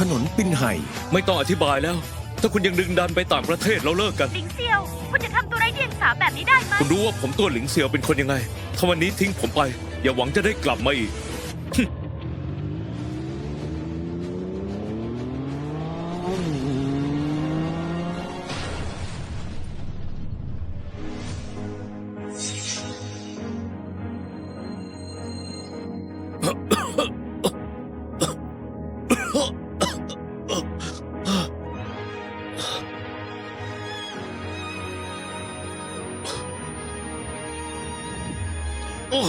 ถนนปินไห่ไม่ต้องอธิบายแล้ว ถ้าคุณยังดึงดันไปต่างประเทศเราเลิกกัน หลิงเซียว คุณจะทำตัวไร้เดียงสาแบบนี้ได้ไหมคุณรู้ว่าผมตัวหลิงเซียวเป็นคนยังไงถ้าวันนี้ทิ้งผมไป อย่าหวังจะได้กลับมาอีก โอ้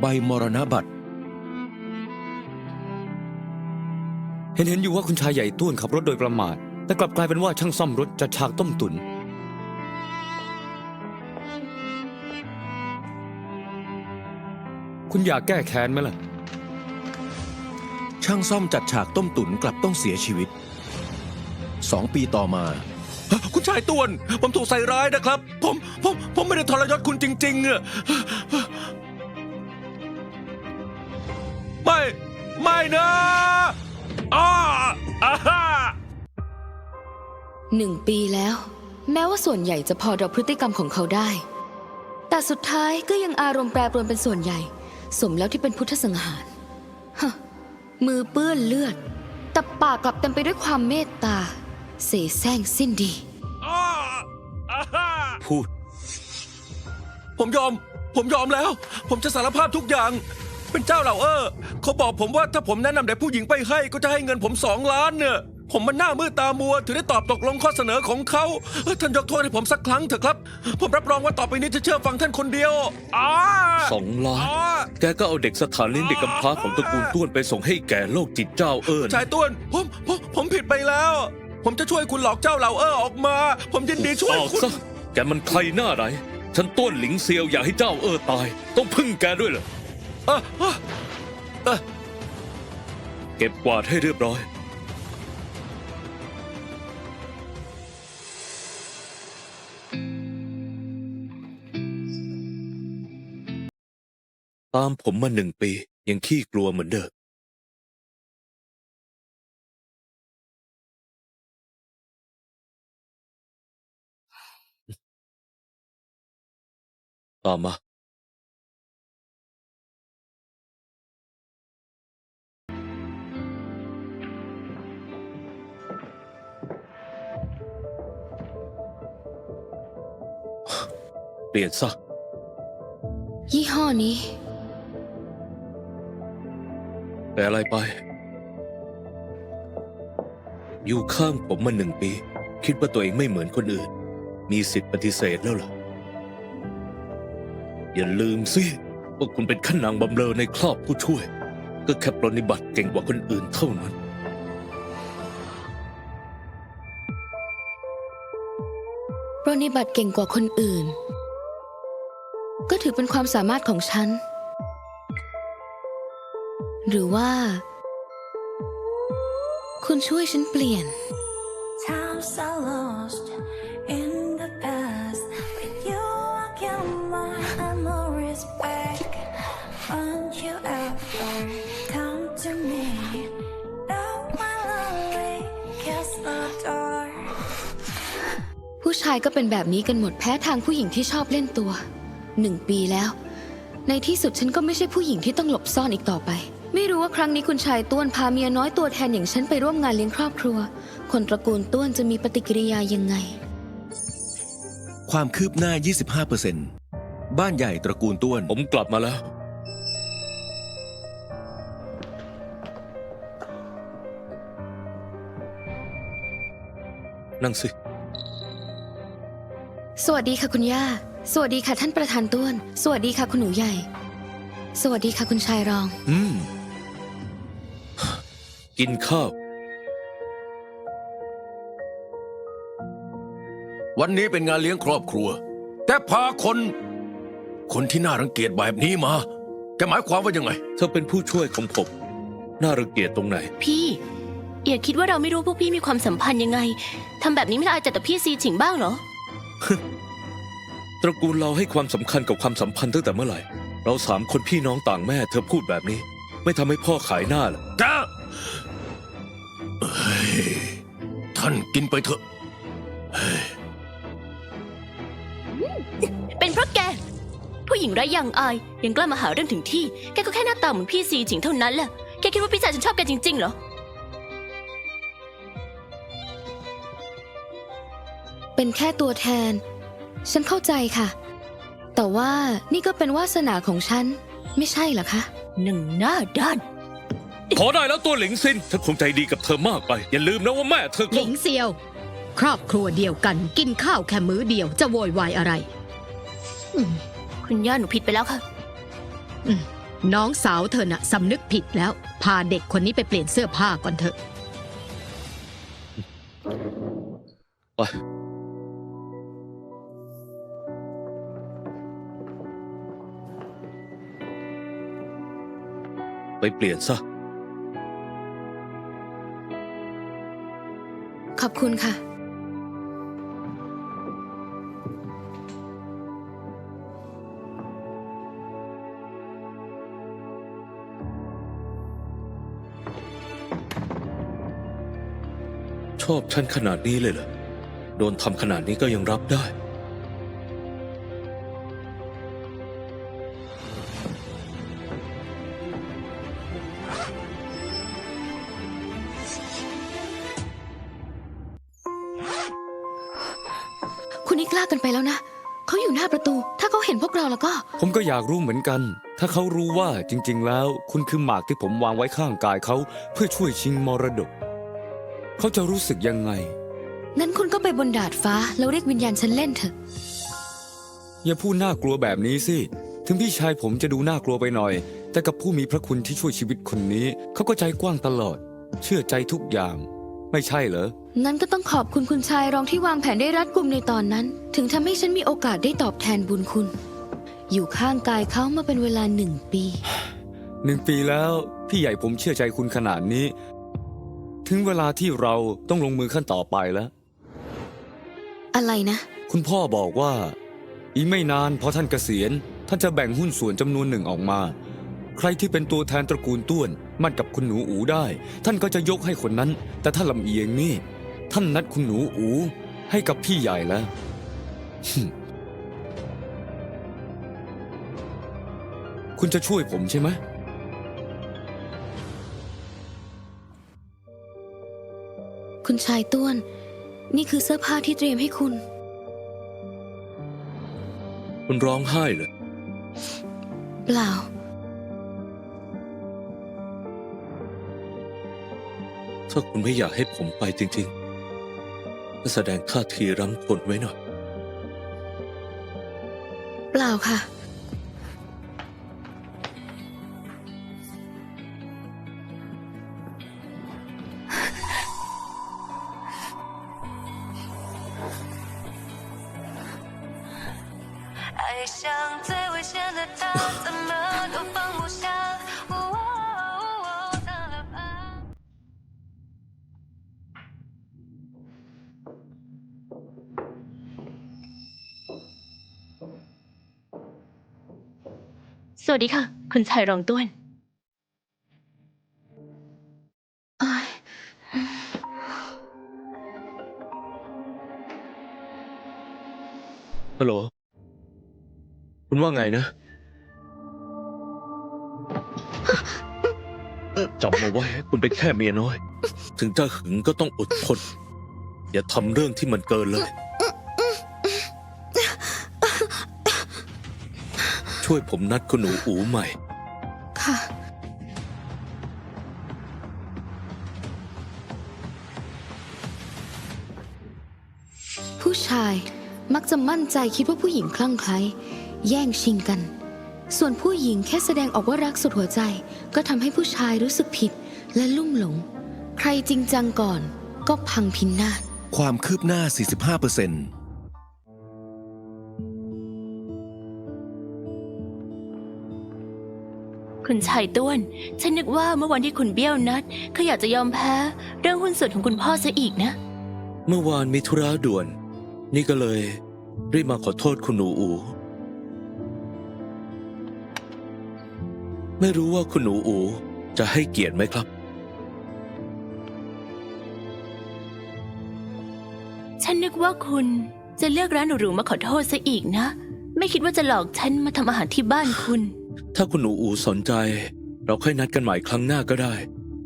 ใบมรณบัตร เห็นเห็นอยู่ว่าคุณชายใหญ่ต้วนขับรถโดยประมาท แต่กลับกลายเป็นว่าช่างซ่อมรถจัดฉากต้มตุน คุณอยากแก้แค้นไหมล่ะ ช่างซ่อมจัดฉากต้มตุ๋นกลับต้องเสียชีวิต สองปีต่อมา คุณชายต้วน ผมถูกใส่ร้ายนะครับ ผม ผม ผมไม่ได้ทรยศคุณจริงๆอะไม่ ไม่นะอ้าอาฮ่าหนึ่งปีแล้ว แม้ว่าส่วนใหญ่จะพอเดาพฤติกรรมของเขาได้ แต่สุดท้ายก็ยังอารมณ์แปรปรวนเป็นส่วนใหญ่ สมแล้วที่เป็นพุทธสังหารฮะมือเปื้อนเลือด แต่ปากกลับเต็มไปด้วยความเมตตา เสแสร้งสิ้นดีอ้าอาฮ่าพูด ผมยอม ผมยอมแล้ว ผมจะสารภาพทุกอย่าง เป็นเจ้าเหล่าเออเขาบอกผมว่าถ้าผมแนะนำเด็กผู้หญิงไปให้ก็จะให้เงินผมสองล้านเนี่ย ผมมันหน้ามืดตามัว ถึงได้ตอบตกลงข้อเสนอของเขาเอ้ยท่านยกโทษให้ผมสักครั้งเถอะครับ ผมรับรองว่าต่อไปนี้จะเชื่อฟังท่านคนเดียวอ้าสองล้าน อ้าแกก็เอาเด็กสถานเลี้ยงเด็กกำพร้าของตระกูลต้วนไปส่งให้แก่โลกจิตเจ้าเอิญชายต้วนผมผมผมผิดไปแล้ว ผมจะช่วยคุณหลอกเจ้าเหล่าเออออกมา ผมยินดีช่วยออกคุณ ซะแกมันใครหน้าไหน ฉันต้วนหลิงเซียวอยากให้เจ้าเออตาย ต้องพึ่งแกด้วยเหรอเออเออเออเก็บกวาดให้เรียบร้อย ตามผมมาหนึ่งปี ยังขี้กลัวเหมือนเดิม ตามมาเปลี่ยนซะยี่ห้อนี้ แต่อะไรไป อยู่ข้างผมมาหนึ่งปี คิดว่าตัวเองไม่เหมือนคนอื่น มีสิทธิ์ปฏิเสธแล้วเหรอ อย่าลืมสิว่าคุณเป็นขั้นนางบำเรอในครอบผู้ช่วย ก็แค่ปรนนิบัติเก่งกว่าคนอื่นเท่านั้น ปรนนิบัติเก่งกว่าคนอื่น ก็ถือเป็นความสามารถของฉัน หรือว่า คุณช่วยฉันเปลี่ยน Times are ชายก็เป็นแบบนี้กันหมดแพ้ทางผู้หญิงที่ชอบเล่นตัวหนึ่งปีแล้ว ในที่สุดฉันก็ไม่ใช่ผู้หญิงที่ต้องหลบซ่อนอีกต่อไป ไม่รู้ว่าครั้งนี้คุณชายต้วนพาเมียน้อยตัวแทนอย่างฉันไปร่วมงานเลี้ยงครอบครัว คนตระกูลต้วนจะมีปฏิกิริยายังไง ความคืบหน้า 25%บ้านใหญ่ตระกูลต้วน ผมกลับมาแล้ว นั่งสิ สวัสดีค่ะคุณย่า สวัสดีค่ะท่านประธานต้วน สวัสดีค่ะคุณหนูใหญ่ สวัสดีค่ะคุณชายรอง อืม กินข้าว วันนี้เป็นงานเลี้ยงครอบครัว แต่พาคน คนที่น่ารังเกียจแบบนี้มาแกหมายความว่ายังไง เธอเป็นผู้ช่วยของผม น่ารังเกียจตรงไหน พี่อย่าคิดว่าเราไม่รู้พวกพี่มีความสัมพันธ์ยังไงทำแบบนี้ไม่ละอายใจต่อพี่ซีฉิงบ้างเหรอ ตระกูลเราให้ความสำคัญกับความสัมพันธ์ตั้งแต่เมื่อไหร่ เราสามคนพี่น้องต่างแม่ เธอพูดแบบนี้ ไม่ทำให้พ่อขายหน้าเหรอจ้าเฮ้ยท่านกินไปเถอะ เป็นเพราะแก ผู้หญิงไร้ยังอาย ยังกล้ามาหาเรื่องถึงที่ แกก็แค่หน้าตาเหมือนพี่ซีจิงเท่านั้นแหละ แกคิดว่าพี่ชายฉันชอบแกจริงๆเหรอ เป็นแค่ตัวแทน ฉันเข้าใจค่ะ แต่ว่านี่ก็เป็นวาสนาของฉัน ไม่ใช่เหรอคะ หนึ่งหน้าด้าน พอได้แล้วตัวหลิงซินฉันคงใจดีกับเธอมากไป อย่าลืมนะว่าแม่เธอหก็ลิงเซียว ครอบครัวเดียวกันกินข้าวแค่มื้อเดียวจะโวยวายอะไรอืมคุณย่าหนูผิดไปแล้วค่ะ น้องสาวเธอน่ะสำนึกผิดแล้ว พาเด็กคนนี้ไปเปลี่ยนเสื้อผ้าก่อนเถอะไป ไปเปลี่ยนซะ ขอบคุณค่ะ ชอบฉันขนาดนี้เลยเหรอ โดนทำขนาดนี้ก็ยังรับได้ นี่กล้ากันไปแล้วนะ เขาอยู่หน้าประตู ถ้าเขาเห็นพวกเราแล้วก็ ผมก็อยากรู้เหมือนกัน ถ้าเขารู้ว่าจริง ๆ แล้ว คุณคือหมากที่ผมวางไว้ข้างกายเขา เพื่อช่วยชิงมรดก เขาจะรู้สึกยังไง งั้นคุณก็ไปบนดาดฟ้า แล้วเรียกวิญญาณฉันเล่นเถอะ อย่าพูดน่ากลัวแบบนี้สิ ถึงพี่ชายผมจะดูน่ากลัวไปหน่อย แต่กับผู้มีพระคุณที่ช่วยชีวิตคนนี้ เขาก็ใจกว้างตลอด เชื่อใจทุกอย่าง ไม่ใช่เหรอ งั้นก็ต้องขอบคุณคุณชายรองที่วางแผนได้รัดกุมในตอนนั้น ถึงทำให้ฉันมีโอกาสได้ตอบแทนบุญคุณ อยู่ข้างกายเขามาเป็นเวลาหนึ่งปี หนึ่งปีแล้วพี่ใหญ่ผมเชื่อใจคุณขนาดนี้ ถึงเวลาที่เราต้องลงมือขั้นต่อไปแล้ว อะไรนะ คุณพ่อบอกว่า อีกไม่นานพอท่านเกษียณ ท่านจะแบ่งหุ้นส่วนจำนวนหนึ่งออกมา ใครที่เป็นตัวแทนตระกูลต้วน มั่นกับคุณหนูอูได้ ท่านก็จะยกให้คนนั้น แต่ถ้าลำเอียงนี่ ท่านนัดคุณหนูอูให้กับพี่ใหญ่แล้ว คุณจะช่วยผมใช่ไหม คุณชายต้วน นี่คือเสื้อผ้าที่เตรียมให้คุณ คุณร้องไห้เหรอ เปล่า ถ้าคุณไม่อยากให้ผมไปจริงๆก็ แสดงท่าทีรั้งคนไว้หน่อย เปล่าค่ะายรองต้วน ฮัลโหล คุณว่าไงนะ จำมาไว้คุณเป็นแค่เมียน้อย ถึงจะหึงก็ต้องอดทน อย่าทำเรื่องที่มันเกินเลย ช่วยผมนัดคุณหนูอูใหม่ ค่ะ ผู้ชายมักจะมั่นใจคิดว่าผู้หญิงคลั่งไคล้แย่งชิงกัน ส่วนผู้หญิงแค่แสดงออกว่ารักสุดหัวใจ ก็ทำให้ผู้ชายรู้สึกผิดและลุ่มหลง ใครจริงจังก่อนก็พังพินาศความคืบหน้า 45% คุณชายต้วน ฉันนึกว่าเมื่อวันที่คุณเบี้ยวนัดเขาอยากจะยอมแพ้เรื่องหุ้นส่วนของคุณพ่อซะอีกนะ เมื่อวานมีธุระด่วน นี่ก็เลยรีบมาขอโทษคุณหนูอู ไม่รู้ว่าคุณหนูอู จะให้เกียรติไหมครับ ฉันนึกว่าคุณจะเลือกร้านหรูๆมาขอโทษซะอีกนะ ไม่คิดว่าจะหลอกฉันมาทำอาหารที่บ้านคุณ ถ้าคุณหนูอูสนใจ เราค่อยนัดกันใหม่ครั้งหน้าก็ได้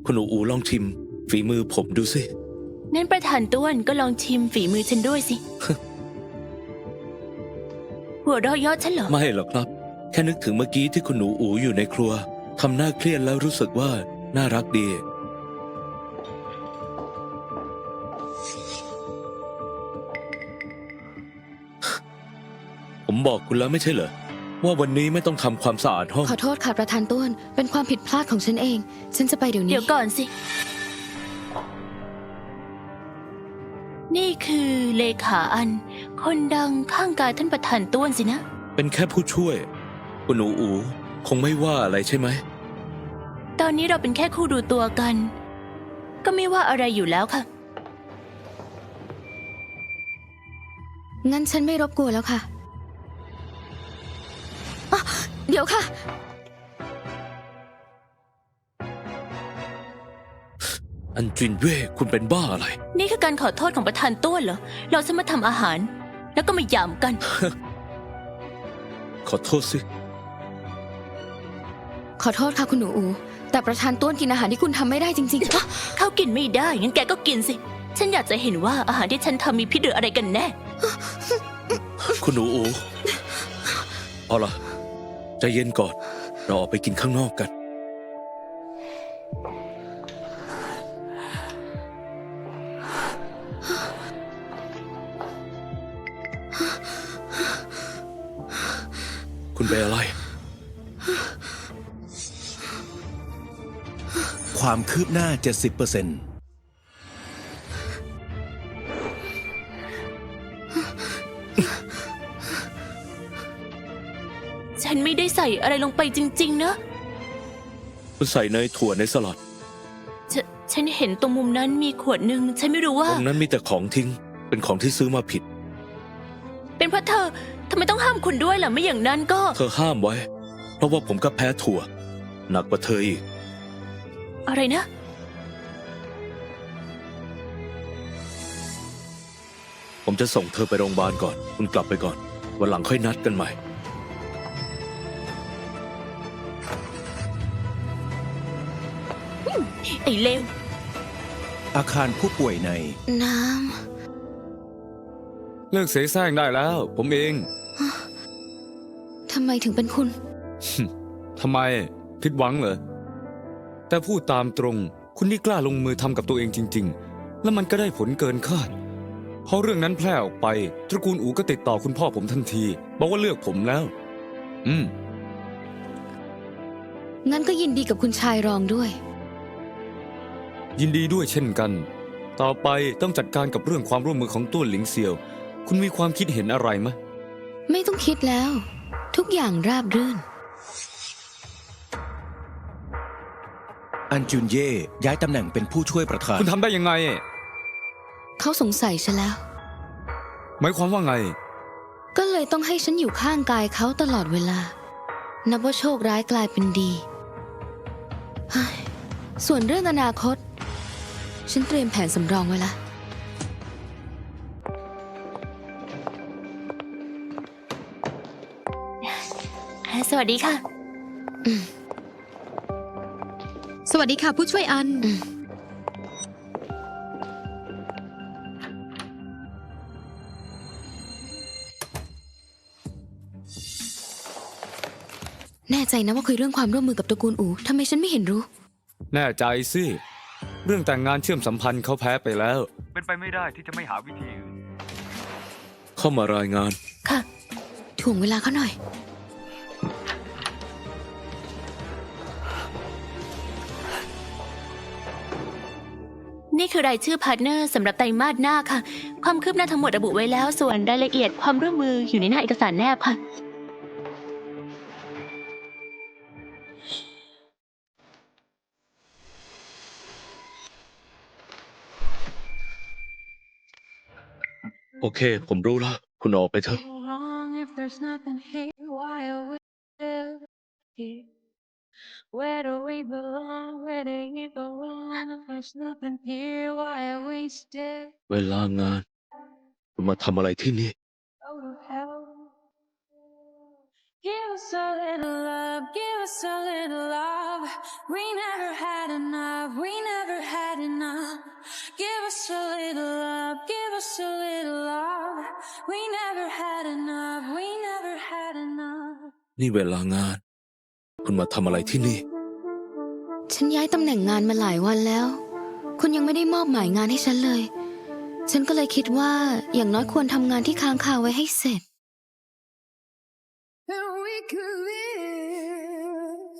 คุณหนูอูลองชิม ฝีมือผมดูสิงั้นประธานต้วนก็ลองชิมฝีมือฉันด้วยสิหัวเราะเยอดฉันเหรอไม่หรอกครับ แค่นึกถึงเมื่อกี้ที่คุณหนูอูอยู่ในครัวทำหน้าเครียดแล้วรู้สึกว่าน่ารักดี ผมบอกคุณแล้วไม่ใช่เหรอ ว่าวันนี้ไม่ต้องทำความสะอาดห้อง ขอโทษค่ะประธานต้วน เป็นความผิดพลาดของฉันเอง ฉันจะไปเดี๋ยวนี้ เดี๋ยวก่อนสิ นี่คือเลขาอัน คนดังข้างกายท่านประธานต้วนสินะ เป็นแค่ผู้ช่วย คุณหนูอู คงไม่ว่าอะไรใช่ไหม ตอนนี้เราเป็นแค่คู่ดูตัวกัน ก็ไม่ว่าอะไรอยู่แล้วค่ะ งั้นฉันไม่รบกวนแล้วค่ะอะ เดี๋ยวค่ะ อันจินเว่คุณเป็นบ้าอะไร นี่คือการขอโทษของประธานต้วนเหรอ เราจะมาทำอาหาร แล้วก็มาหยามกัน ขอโทษสิ ขอโทษค่ะคุณหนูอู แต่ประธานต้วนกินอาหารที่คุณทำไม่ได้จริงๆอะเขากินไม่ได้งั้นแกก็กินสิ ฉันอยากจะเห็นว่าอาหารที่ฉันทำมีพิษหรืออะไรกันแน่ คุณหนูอูเอาล่ะ ใจเย็นก่อน เราออกไปกินข้างนอกกัน คุณเป็นอะไร ความคืบหน้า 70% ส่อะไรลงไปจริง ๆ นะคุณใส่เนยถั่วในสลัดฉนฉันเห็นตรงมุมนั้นมีขวดหนึ่งฉันไม่รู้ว่า ตรงนั้นมีแต่ของทิ้ง เป็นของที่ซื้อมาผิด เป็นเพราะเธอทำไมต้องห้ามคุณด้วยล่ะไม่อย่างนั้นก็ เธอห้ามไว้ เพราะว่าผมก็แพ้ถั่ว หนักกว่าเธออีก อะไรนะ ผมจะส่งเธอไปโรงพยาบาลก่อน คุณกลับไปก่อน วันหลังค่อยนัดกันใหม่ ไอ้เลว อาคารผู้ป่วยใน น้เลิกเสแสร้งได้แล้ว ผมเองำ ทำไมถึงเป็นคุณ ทำไมผิดหวังเหรอแต่พูดตามตรง คุณนี่กล้าลงมือทำกับตัวเองจริง ๆ แล้วมันก็ได้ผลเกินคาดพอเรื่องนั้นแพร่ออกไป ตระกูลอูก็ติดต่อคุณพ่อผมทันที บอกว่าเลือกผมแล้ว อืม งั้นก็ยินดีกับคุณชายรองด้วย ยินดีด้วยเช่นกัน ต่อไปต้องจัดการกับเรื่องความร่วมมือของต้วนหลิงเซียว คุณมีความคิดเห็นอะไรไหมไม่ต้องคิดแล้ว ทุกอย่างราบรื่น อันจุนเย่ย้ายตำแหน่งเป็นผู้ช่วยประธาน คุณทำได้ยังไง เขาสงสัยฉันแล้ว หมายความว่าไง ก็เลยต้องให้ฉันอยู่ข้างกายเขาตลอดเวลา นับว่าโชคร้ายกลายเป็นดีเฮ้ยส่วนเรื่องอนาคต ฉันเตรียมแผนสำรองไว้ละ สวัสดีค่ะ สวัสดีค่ะ ผู้ช่วยอัน แน่ใจนะว่าคุยเรื่องความร่วมมือกับตระกูลอูทำไมฉันไม่เห็นรู้ แน่ใจสิ เรื่องแต่งงานเชื่อมสัมพันธ์เขาแพ้ไปแล้ว เป็นไปไม่ได้ที่จะไม่หาวิธีอื่นเข้ามารายงาน ค่ะถ่วงเวลาเขาหน่อย นี่คือรายชื่อพาร์ทเนอร์สำหรับไตรมาสหน้าค่ะ ความคืบหน้าทั้งหมดระบุไว้แล้ว ส่วนรายละเอียดความร่วมมืออยู่ในหน้าเอกสารแนบค่ะ เค ผมรู้แล้ว คุณออกไปเถอะ wrong if there's nothing here? Why are we still here? Where do we belong? Where do you go wrong if there's nothing here? Why are we still เวลางาน คุณมาทำอะไรที่นี่ go to hell? Give us a little love, give us a little love. We never had enough, we never had enough. Give us a little love, give us a little love. We never had enough, we never had enough. นี่เวลางาน คุณมาทำอะไรที่นี่ ฉันย้ายตำแหน่งงานมาหลายวันแล้ว คุณยังไม่ได้มอบหมายงานให้ฉันเลย ฉันก็เลยคิดว่าอย่างน้อยควรทำงานที่ค้างคาไว้ให้เสร็จ And we could live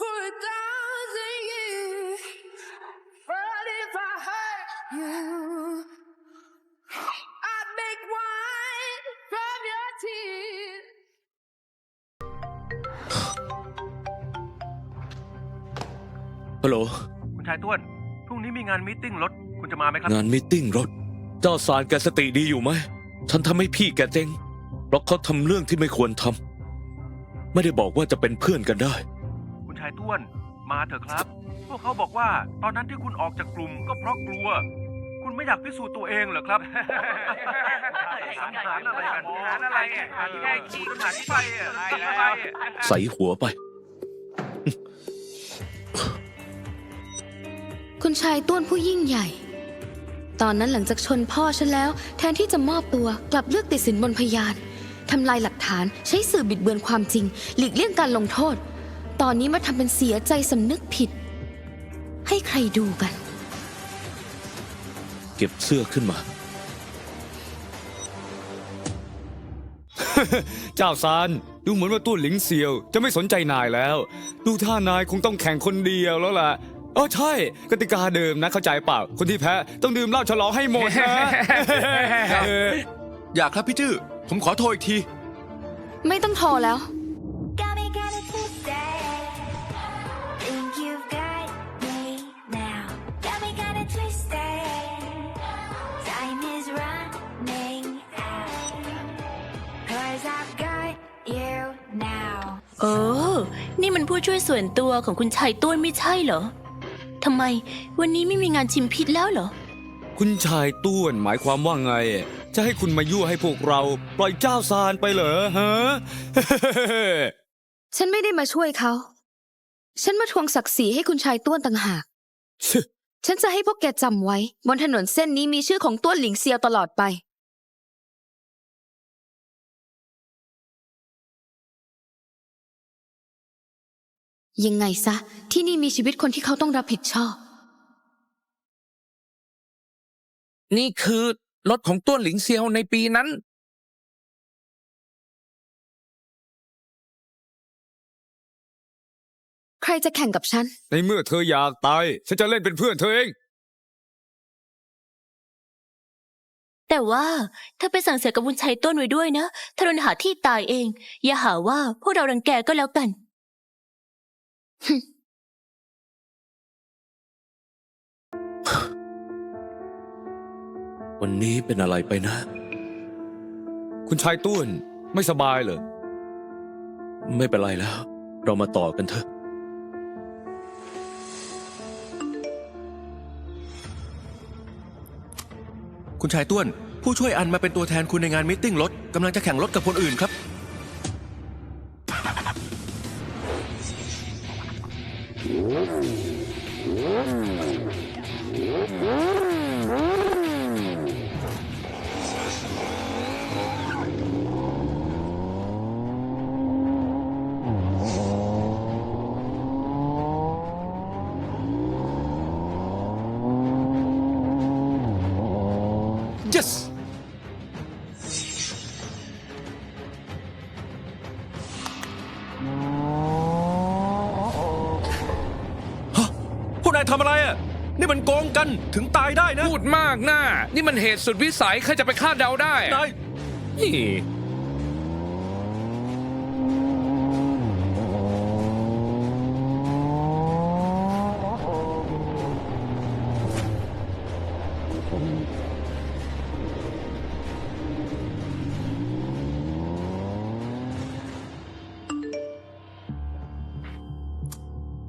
for a thousand years. But if I hurt you, I'd make wine from your tears. ฮัลโหล คุณชายต้วน พรุ่งนี้มีงานมตติ팅รถ คุณจะมาไหมครับ งานมิทติ้งรถ เจ้าสารแกสติดีอยู่ไหม ฉันทำให้พี่แกเจ๊ง เพราะเขาทำเรื่องที่ไม่ควรทำไม่ได้บอกว่าจะเป็นเพื่อนกันได้ คุณชายต้วนมาเถอะครับ พวกเขาบอกว่าตอนนั้นที่คุณออกจากกลุ่มก็เพราะกลัว คุณไม่อยากพิสูจน์ตัวเองเหรอครับสังหารอะไรกันหารอะไรหารแค่ขี้หารที่ไปอะอะไรใส่หัวไป คุณชายต้วนผู้ยิ่งใหญ่ ตอนนั้นหลังจากชนพ่อฉันแล้ว แทนที่จะมอบตัวกลับเลือกติดสินบนพยาน ทำลายหลักฐานใช้สื่อบิดเบือนความจริง หลีกเลี่ยงการลงโทษ ตอนนี้มาทำเป็นเสียใจสำนึกผิด ให้ใครดูกัน เก็บเสื้อขึ้นมา เจ้าซานดูเหมือนว่าตู้หลิงเซียว จะไม่สนใจนายแล้ว ดูท่านายคงต้องแข่งคนเดียวแล้วล่ะเออใช่ กติกาเดิมนะเข้าใจเปล่า คนที่แพ้ต้องดื่มเหล้าฉลองให้หมดนะเอออยากครับพี่จื้อ ผมขอโทษอีกที ไม่ต้องโทรแล้ว Got me kinda twisted. Think you've got me now. Got me kinda twisted. Time is running out. Cause I've got you now. โอ้ นี่มันผู้ช่วยส่วนตัวของคุณชายต้วนไม่ใช่เหรอ ทำไมวันนี้ไม่มีงานชิมพิษแล้วเหรอ คุณชายต้วนหมายความว่าไง จะให้คุณมายั่วให้พวกเรา ปล่อยเจ้าซานไปเหรอฮะ ฉันไม่ได้มาช่วยเขา ฉันมาทวงศักดิ์ศรีให้คุณชายต้วนต่างหาก ฉันจะให้พวกแกจำไว้ บนถนนเส้นนี้มีชื่อของต้วนหลิงเซียวตลอดไป ยังไงซะ ที่นี่มีชีวิตคนที่เขาต้องรับผิดชอบ นี่คือ รถของต้วนหลิงเซียวในปีนั้นใครจะแข่งกับฉัน ในเมื่อเธออยากตาย ฉันจะเล่นเป็นเพื่อนเธอเอง แต่ว่าถ้าไปสั่งเสียกับคุณชายต้นไว้ด้วยนะถ้าโดนหาที่ตายเอง อย่าหาว่าพวกเรารังแกก็แล้วกัน วันนี้เป็นอะไรไปนะ คุณชายต้วนไม่สบายเหรอ ไม่เป็นไรแล้ว เรามาต่อกันเถอะ คุณชายต้วน ผู้ช่วยอันมาเป็นตัวแทนคุณในงานมตติ팅รถกำลังจะแข่งรถกับคนอื่นครับี่มันโกงกันถึงตายได้นะพูดมากหน่านี่มันเหตุสุดวิสัยใครจะไปคาดเดาได้นายนี่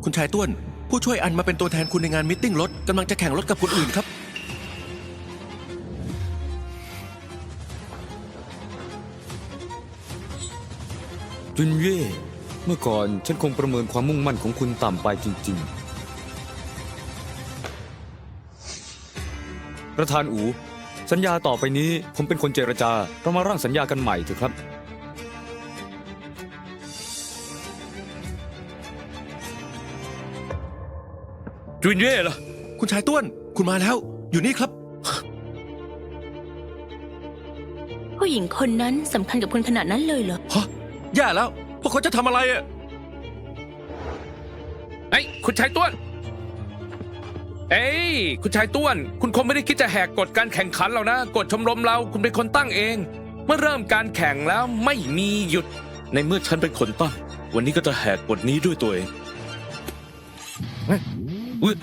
คุณชายต้วน ผู้ช่วยอันมาเป็นตัวแทนคุณในงานมิทติ้งรถกำลังจะแข่งรถกับคนอื่นครับ จุนเย่เมื่อก่อนฉันคงประเมินความมุ่งมั่นของคุณต่ำไปจริง ๆ ประธานอู สัญญาต่อไปนี้ผมเป็นคนเจรจา เรามาร่างสัญญากันใหม่เถอะครับ จุนเย่ล่ะคุณชายต้วน คุณมาแล้ว อยู่นี่ครับ ผู้หญิงคนนั้นสำคัญกับคุณขนาดนั้นเลยเหรอ ฮะ แย่แล้ว พวกเขาจะทำอะไรอะไอ้ยคุณชายต้วน เอ้ยคุณชายต้วน คุณคงไม่ได้คิดจะแหกกฎการแข่งขันหรอกนะกฎชมรมเราคุณเป็นคนตั้งเอง เมื่อเริ่มการแข่งแล้วไม่มีหยุด ในเมื่อฉันเป็นคนตั้ง วันนี้ก็จะแหกกฎนี้ด้วยตัวเอง อุ๊ยเ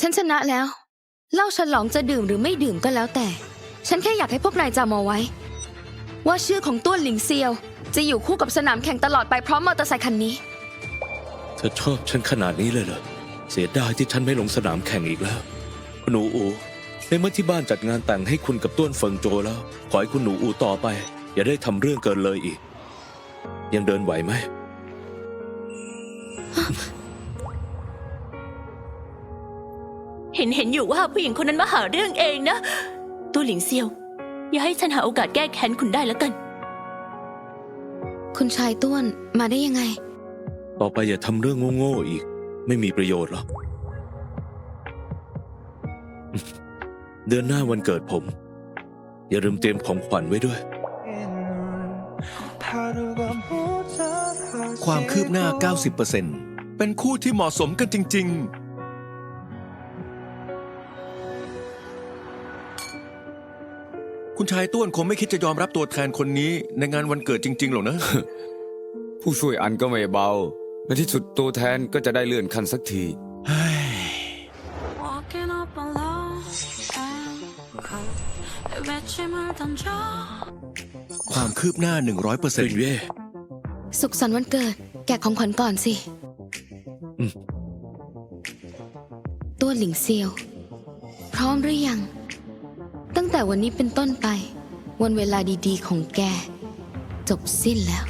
ฉันชนะแล้วเหล้าฉลองจะดื่มหรือไม่ดื่มก็แล้วแต่ ฉันแค่อยากให้พวกนายจำเอาไว้ ว่าชื่อของต้วนหลิงเซียว จะอยู่คู่กับสนามแข่งตลอดไปพร้อมมอเตอร์ไซค์คันนี้ เธอชอบฉันขนาดนี้เลยเหรอ เสียดายที่ฉันไม่ลงสนามแข่งอีกแล้วคุณหนูอู ในเมื่อที่บ้านจัดงานแต่งให้คุณกับต้วนเฟิงโจแล้ว ขอให้คุณหนูอูต่อไป อย่าได้ทำเรื่องเกินเลยอีก ยังเดินไหวไหม เห็นเห็นอยู่ว่าผู้หญิงคนนั้นมาหาเรื่องเองนะ ตัวหลิงเซียว อย่าให้ฉันหาโอกาสแก้แค้นคุณได้แล้วกัน คุณชายต้วนมาได้ยังไง ต่อไปอย่าทำเรื่องโง่ๆอีก ไม่มีประโยชน์หรอก เดือนหน้าวันเกิดผม อย่าลืมเตรียมของขวัญไว้ด้วย ความคืบหน้า 90% เป็นคู่ที่เหมาะสมกันจริง ๆคุณชายต้วนคงไม่คิดจะยอมรับตัวแทนคนนี้ในงานวันเกิดจริง ๆ หรอกนะ ผู้ช่วยอันก็ไม่เบาและที่สุดตัวแทนก็จะได้เลื่อนขั้นสักทีความคืบหน้า 100%เซ็นเย่สุขสันต์วันเกิด แกะของขวัญก่อนสิ ตัวหลิงเซียว พร้อมหรือยัง ตั้งแต่วันนี้เป็นต้นไป วันเวลาดีๆของแก จบสิ้นแล้ว